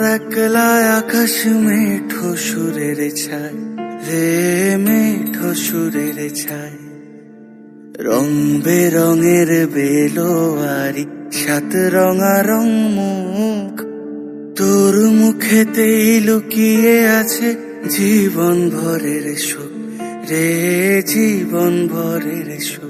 আমার একলা আকাশ মেঠো সুরের ছায় রে মেঠো সুরের ছায় রং বেরঙের বেলোয়ারি সাত রঙা রং মুখ তোর মুখেতেই লুকিয়ে আছে জীবন ভরের সুখ রে জীবন ভরের সুখ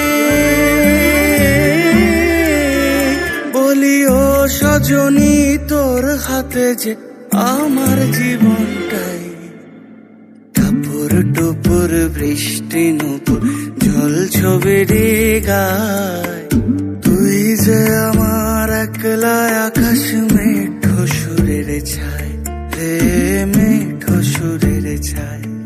জনি তোর হাতে যে আমার জীবনটাই। কাপড় টুপুর বৃষ্টি নূপুর জল ছবি গায় তুই যে আমার একলা আকাশ মেঠো সুরের ছায়, হে মেঠো সুরের ছায়।